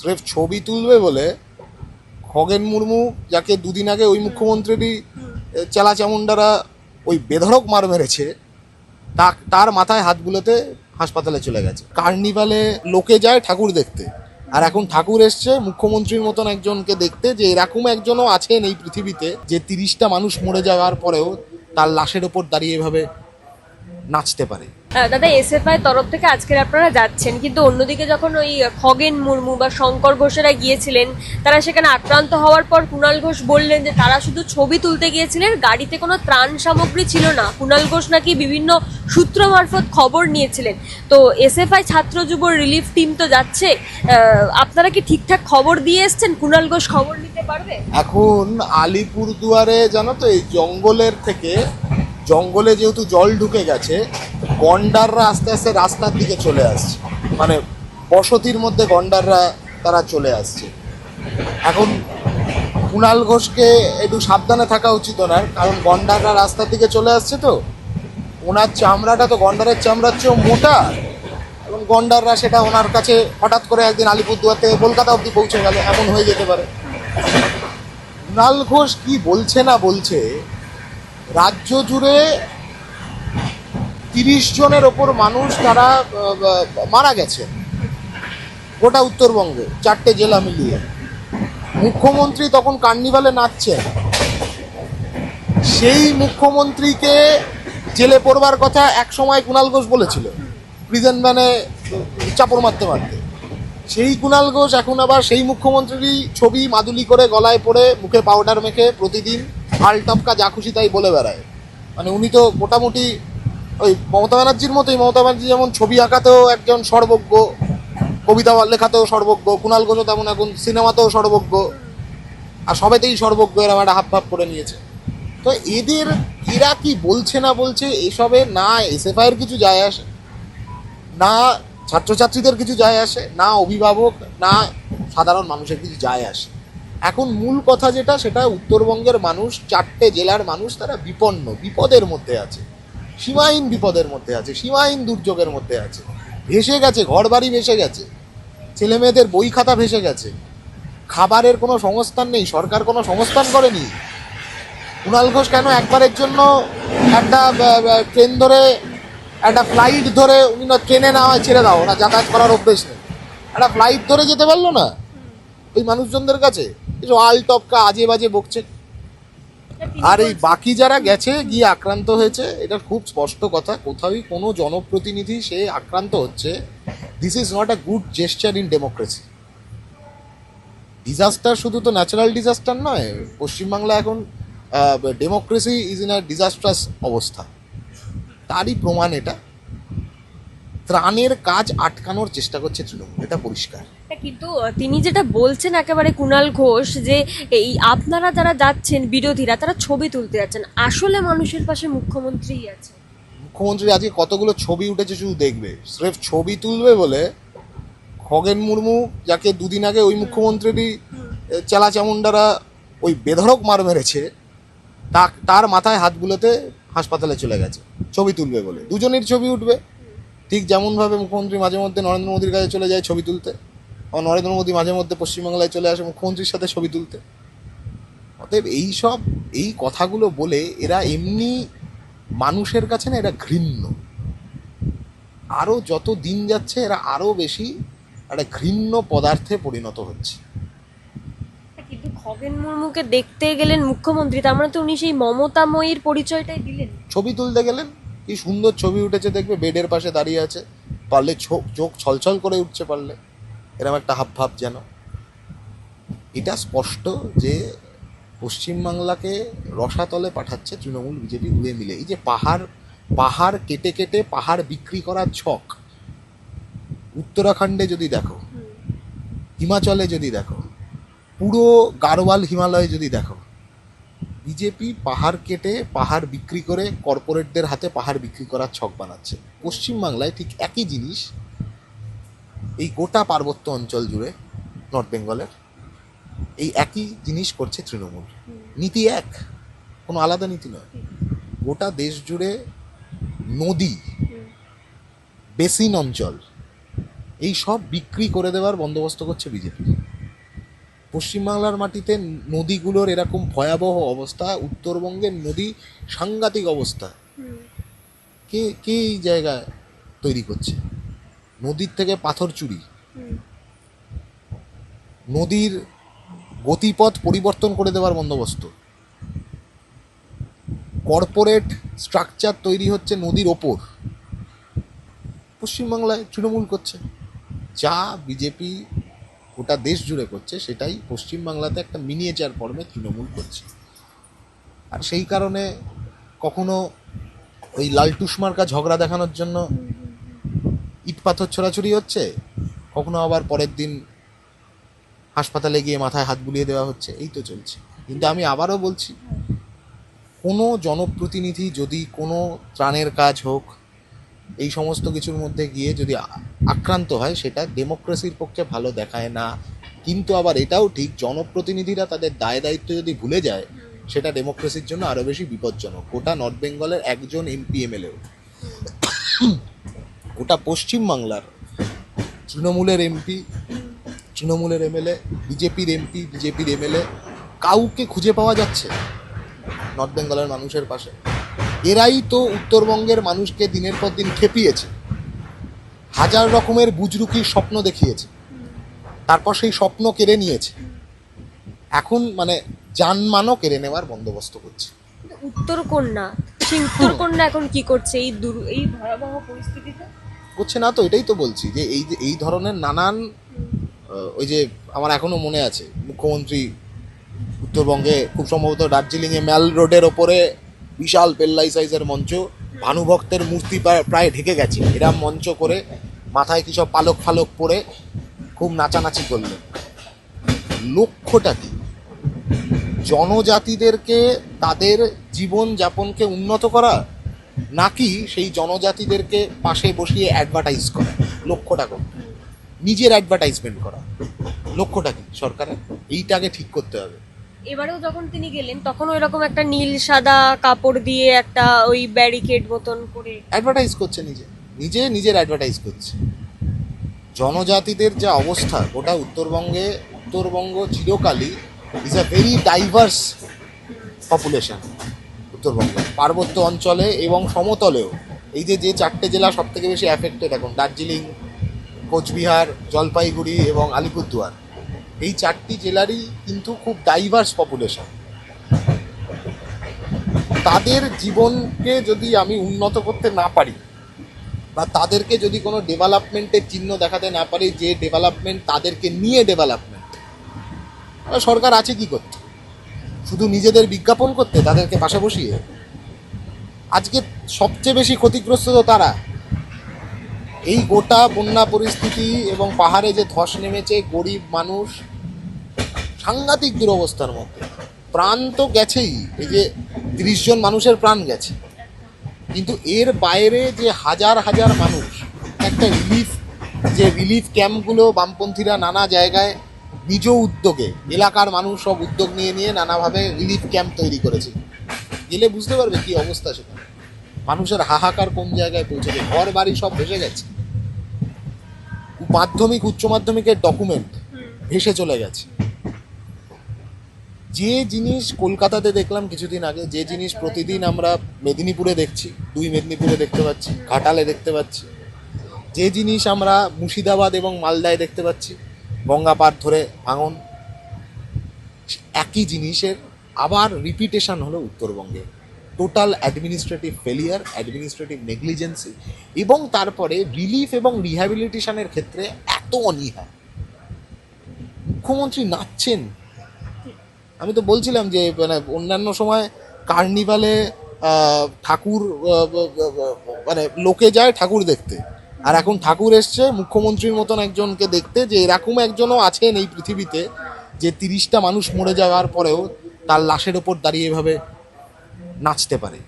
স্রেফ ছবি তুলবে বলে খগেন মুর্মু, যাকে দুদিন আগে ওই মুখ্যমন্ত্রীরই চেলা চামুন্ডারা ওই বেধড়ক মার মেরেছে, তা, তার মাথায় হাত বুলোতে হাসপাতালে চলে গেছে। কার্নিভালে লোকে যায় ঠাকুর দেখতে। আর এখন ঠাকুর এসছে মুখ্যমন্ত্রীর মতন একজনকে দেখতে, যে এরকম একজনও আছেন এই পৃথিবীতে, যে তিরিশটা মানুষ মরে যাওয়ার পরেও তার লাশের ওপর দাঁড়িয়ে এভাবে নাচতে পারে। দাদা এসএফআই তরফ থেকে আজকের আপনারা যাচ্ছেন, কিন্তু অন্যদিকে যখন ওই খগেন মুর্মু বা শঙ্কর ঘোষেরা গিয়েছিলেন, তারা সেখানে আক্রান্ত হওয়ার পর কুণাল ঘোষ বললেন যে তারা শুধু ছবি তুলতে গিয়েছিলেন, গাড়িতে কোনো ত্রাণ সামগ্রী ছিল না। কুণাল ঘোষ নাকি বিভিন্ন সূত্র মারফত খবর নিয়েছিলেন। তো এসএফআই ছাত্র যুব রিলিফ টিম তো যাচ্ছে আপনারা কি ঠিকঠাক খবর দিয়ে এসছেন? কুণাল ঘোষ খবর নিতে পারবে? এখন আলিপুরদুয়ারে, জানো তো, এই জঙ্গলের থেকে, জঙ্গলে যেহেতু জল ঢুকে গেছে গন্ডাররা আস্তে আস্তে রাস্তার দিকে চলে আসছে। মানে বসতির মধ্যে গন্ডাররা তারা চলে আসছে। এখন কুণাল ঘোষকে একটু সাবধানে থাকা উচিত ওনার, কারণ গন্ডাররা রাস্তার দিকে চলে আসছে তো। ওনার চামড়াটা তো গন্ডারের চামড়ার চেয়েও মোটা। এবং গন্ডাররা সেটা ওনার কাছে হঠাৎ করে একদিন আলিপুরদুয়ার থেকে কলকাতা অবধি পৌঁছে গেল, এমন হয়ে যেতে পারে। কুণাল ঘোষ কি বলছে না বলছে, রাজ্য জুড়ে তিরিশ জনের ওপর মানুষ তারা মারা গেছে। গোটা উত্তরবঙ্গে চারটে জেলা মিলিয়ে। মুখ্যমন্ত্রী তখন কার্নিভালে নাচছেন। সেই মুখ্যমন্ত্রীকে জেলে পড়বার কথা এক সময় কুণাল ঘোষ বলেছিল। প্রিজন ভ্যানে চাপড় মারতে মারতে। সেই কুণাল ঘোষ এখন আবার সেই মুখ্যমন্ত্রীরই ছবি মাদুলি করে গলায় পড়ে, মুখে পাউডার মেখে প্রতিদিন আল টপকা যা খুশি তাই বলে বেড়ায়। মানে উনি তো মোটামুটি ওই মমতা ব্যানার্জির মতোই, মমতা ব্যানার্জি যেমন ছবি আঁকাতেও একজন সর্বজ্ঞ, কবিতা লেখাতেও সর্বজ্ঞ, কুণাল ঘোষও তেমন এখন সিনেমাতেও সর্বজ্ঞ, আর সবেতেই সর্বজ্ঞ এরম একটা হাফ করে নিয়েছে। তো এদের, এরা কি বলছে না বলছে এসবে না এস এসএফআইয়ের কিছু যায় আসে, না ছাত্রছাত্রীদের কিছু যায় আসে, না অভিভাবক, না সাধারণ মানুষের কিছু যায় আসে। এখন মূল কথা যেটা, সেটা উত্তরবঙ্গের মানুষ, চারটে জেলার মানুষ তারা বিপন্ন, বিপদের মধ্যে আছে। সীমাহীন বিপদের মধ্যে আছে, সীমাহীন দুর্যোগের মধ্যে আছে। ভেসে গেছে ঘর বাড়ি ভেসে গেছে ছেলে মেয়েদের বই খাতা ভেসে গেছে। খাবারের কোনো সংস্থান নেই, সরকার কোনো সংস্থান করেনি। কুণাল ঘোষ কেন একবারের জন্য একটা ট্রেন ধরে, একটা ফ্লাইট ধরে উনি না ট্রেনে না হয় ছেড়ে দাও না যাতায়াত করার অভ্যেস নেই। একটা ফ্লাইট ধরে যেতে পারল না? ওই মানুষজনদের কাছে? এসব আল টপকা আজে বাজে বকছে। আর এই বাকি যারা গেছে, গিয়ে আক্রান্ত হয়েছে, এটা খুব স্পষ্ট কথা। কোথাওই কোনো জনপ্রতিনিধি সে আক্রান্ত হচ্ছে। This is not a good gesture in democracy disaster শুধু তো ন্যাচারাল ডিজাস্টার নয়, পশ্চিমবাংলা এখন democracy is in a disaster অবস্থা। তারই প্রমাণ এটা। ত্রাণের কাজ আটকানোর চেষ্টা করছে তৃণমূল। এটা পরিষ্কার। কিন্তু তিনি যেটা বলছেন একেবারে কুণাল ঘোষ যে এই আপনারা যারা যাচ্ছেন বিরোধীরা তারা ছবি তুলতে যাচ্ছেন আসলে মানুষের পাশে মুখ্যমন্ত্রীই আছে। মুখ্যমন্ত্রী আজকে কতগুলো ছবি উঠেছে শুধু দেখবে। স্রেফ ছবি তুলবে বলে খগেন মুর্মু যাকে দুদিন আগে ওই মুখ্যমন্ত্রীরই চেলা চামুন্ডারা ওই বেধড়ক মার মেরেছে তা তার মাথায় হাত বুলোতে হাসপাতালে চলে গেছে। ছবি তুলবে বলে। দুজনের ছবি উঠবে। ঠিক যেমনভাবে মুখ্যমন্ত্রী মাঝে মধ্যে নরেন্দ্র মোদীর কাছে চলে যায় ছবি তুলতে আর নরেন্দ্র মোদী মাঝে মধ্যে পশ্চিমবাংলায় চলে আসে মুখ্যমন্ত্রীর সাথে ছবি তুলতে। অতএব এই সব এই কথাগুলো বলে এরা এমনি মানুষের কাছে না এরা ঘৃণ্য। আরও যত দিন যাচ্ছে এরা আরও বেশি একটা ঘৃণ্য পদার্থে পরিণত হচ্ছে। কিন্তু খগেন মুর্মুকে দেখতে গেলেন মুখ্যমন্ত্রী তার মানে তো উনি সেই মমতাময়ীর পরিচয়টাই দিলেন। ছবি তুলতে গেলেন কি সুন্দর ছবি উঠেছে দেখবে বেডের পাশে দাঁড়িয়ে আছে। পারলে চোখ চোখ ছলছল করে উঠছে পারলে। এরকম একটা হাব ভাব যেন। এটা স্পষ্ট যে পশ্চিমবাংলাকে রসাতলে পাঠাচ্ছে তৃণমূল বিজেপি উড়ে মিলে। এই যে পাহাড় পাহাড় কেটে কেটে পাহাড় বিক্রি করার ছক। উত্তরাখণ্ডে যদি দেখো হিমাচলে যদি দেখো পুরো গারোয়াল হিমালয়ে যদি দেখো বিজেপি পাহাড় কেটে, পাহাড় বিক্রি করে কর্পোরেটদের হাতে পাহাড় বিক্রি করার ছক বানাচ্ছে। পশ্চিমবাংলায় ঠিক একই জিনিস, এই গোটা পার্বত্য অঞ্চল জুড়ে নর্থ বেঙ্গলের এই একই জিনিস করছে তৃণমূল। নীতি এক, কোনো আলাদা নীতি নয়। গোটা দেশ জুড়ে নদী, বেসিন অঞ্চল, এই সব বিক্রি করে দেওয়ার বন্দোবস্ত করছে বিজেপি পশ্চিমবাংলার মাটিতে নদীগুলোর এরকম ভয়াবহ অবস্থা উত্তরবঙ্গের নদী সাংঘাতিক অবস্থা। কে কে এই জায়গা তৈরি করছে? নদীর থেকে পাথর চুরি। নদীর গতিপথ পরিবর্তন করে দেওয়ার বন্দোবস্ত। কর্পোরেট স্ট্রাকচার তৈরি হচ্ছে নদীর ওপর। পশ্চিমবাংলায় তৃণমূল করছে। যা বিজেপি গোটা দেশ জুড়ে করছে, সেটাই পশ্চিমবাংলাতে একটা মিনিয়েচার ফর্মে তৃণমূল করছে। আর সেই কারণে কখনো ওই লালটুস মার্কা ঝগড়া দেখানোর জন্য ইট পাথর ছোড়াছুড়ি হচ্ছে? কখনো আবার পরের দিন হাসপাতালে গিয়ে মাথায় হাত বুলিয়ে দেওয়া হচ্ছে? এই তো চলছে। কিন্তু আমি আবারও বলছি, কোনো জনপ্রতিনিধি যদি কোনো ত্রাণের কাজ হোক এই সমস্ত কিছুর মধ্যে গিয়ে যদি আক্রান্ত হয়, সেটা ডেমোক্রেসির পক্ষে ভালো দেখায় না। কিন্তু আবার এটাও ঠিক, জনপ্রতিনিধিরা তাদের দায় দায়িত্ব যদি ভুলে যায়, সেটা ডেমোক্রেসির জন্য আরও বেশি বিপজ্জনক। গোটা নর্থ বেঙ্গলের একজন এমপি এমএলএও গোটা পশ্চিমবাংলার তৃণমূলের এমপি তৃণমূলের এমএলএ বিজেপির এমপি বিজেপির এমএলএ কাউকে খুঁজে পাওয়া যাচ্ছে নর্থ বেঙ্গলের মানুষের পাশে। এরাই তো উত্তরবঙ্গের মানুষকে দিনের পর দিন খেপিয়েছে। হাজার রকমের বুজরুকির স্বপ্ন দেখিয়েছে। তারপর সেই স্বপ্ন কেড়ে নিয়েছে। এখন মানে যানমানও কেড়ে নেওয়ার বন্দোবস্ত করছে। উত্তরকন্যা সেই উত্তরকন্যা এখন কি করছে এই দুর এই ভয়াবহ পরিস্থিতিতে? করছে না তো এটাই তো বলছি যে এই যে এই ধরনের নানান ওই যে আমার এখনও মনে আছে মুখ্যমন্ত্রী উত্তরবঙ্গে খুব সম্ভবত দার্জিলিংয়ে ম্যাল রোডের ওপরে বিশাল পেল্লাই সাইজের মঞ্চ। ভানুভক্তের মূর্তি প্রায়- ঢেকে গেছে। এরা মঞ্চ করে মাথায় কি সব পালক ফালক পরে খুব নাচানাচি করলেন। লক্ষ্যটা কি? জনজাতিদেরকে তাদের জীবন যাপনকে উন্নত করা, নাকি সেই জনজাতিদেরকে পাশে বসিয়ে অ্যাডভার্টাইজ করা? লক্ষ্যটা কোন? নিজের অ্যাডভার্টাইজমেন্ট করা। লক্ষ্যটা কি? সরকারের? এইটাকে ঠিক করতে হবে। এবারেও যখন তিনি গেলেন তখন এরকম একটা নীল সাদা কাপড় দিয়ে একটা ওই ব্যারিকেড মতন করে অ্যাডভার্টাইজ করছে নিজে। নিজে নিজের অ্যাডভার্টাইজ করছে। জনজাতিদের যা অবস্থা, গোটা উত্তরবঙ্গে, উত্তরবঙ্গ চিরকালই is a very diverse population Uttarbanga. পার্বত্য অঞ্চলে এবং সমতলেও এই যে যে চারটে জেলা সব থেকে বেশি অ্যাফেক্টেড এখন দার্জিলিং, কোচবিহার, জলপাইগুড়ি এবং আলিপুরদুয়ার। এই চারটি জেলারই কিন্তু খুব ডাইভার্স পপুলেশন তাদের জীবনকে যদি আমি উন্নত করতে না পারি বা তাদেরকে যদি কোনো ডেভেলপমেন্টের চিহ্ন দেখাতে না পারি, যে ডেভেলপমেন্ট তাদেরকে নিয়ে ডেভেলপমেন্ট সরকার আছে কি করতে? শুধু নিজেদের বিজ্ঞাপন করতে, তাদেরকে পাশে বসিয়ে? আজকে সবচেয়ে বেশি ক্ষতিগ্রস্ত তো তারা। এই গোটা বন্যা পরিস্থিতি এবং পাহাড়ে যে ধস নেমেছে, গরিব মানুষ সাংঘাতিক দুরবস্থার মধ্যে। প্রাণ তো গেছেই এই যে তিরিশ জন মানুষের প্রাণ গেছে। কিন্তু এর বাইরে যে হাজার হাজার মানুষ একটা রিলিফ যে রিলিফ ক্যাম্পগুলো বামপন্থীরা নানা জায়গায় নিজ উদ্যোগে এলাকার মানুষ সব উদ্যোগ নিয়ে নিয়ে নানাভাবে রিলিফ ক্যাম্প তৈরি করেছে। গেলে বুঝতে পারবে কি অবস্থা সেখানে মানুষের হাহাকার কোন জায়গায় পৌঁছেছে? ঘর বাড়ি সব ভেসে গেছে। মাধ্যমিক উচ্চ মাধ্যমিকের ডকুমেন্ট ভেসে চলে গেছে। যে জিনিস কলকাতাতে দেখলাম কিছুদিন আগে, যে জিনিস প্রতিদিন আমরা মেদিনীপুরে দেখছি, দুই মেদিনীপুরে দেখতে পাচ্ছি, ঘাটালে দেখতে পাচ্ছি, যে জিনিস আমরা মুর্শিদাবাদ এবং মালদায় দেখতে পাচ্ছি, গঙ্গা পার ধরে ভাঙন, একই জিনিসের আবার রিপিটেশন হলো উত্তরবঙ্গে। Total administrative failure administrative negligence এবং তারপরে রিলিফ এবং রিহ্যাবিলিটেশনের ক্ষেত্রে এত অনীহা। মুখ্যমন্ত্রী নাচছেন। আমি তো বলছিলাম যে মানে অন্যান্য সময় কার্নিভালে ঠাকুর মানে লোকে যায় ঠাকুর দেখতে। আর এখন ঠাকুর এসছে, মুখ্যমন্ত্রীর মতন একজনকে দেখতে, যে এরকম একজনও আছেন এই পৃথিবীতে, যে তিরিশটা মানুষ মরে যাওয়ার পরেও তার লাশের ওপর দাঁড়িয়ে এভাবে নাচতে পারে।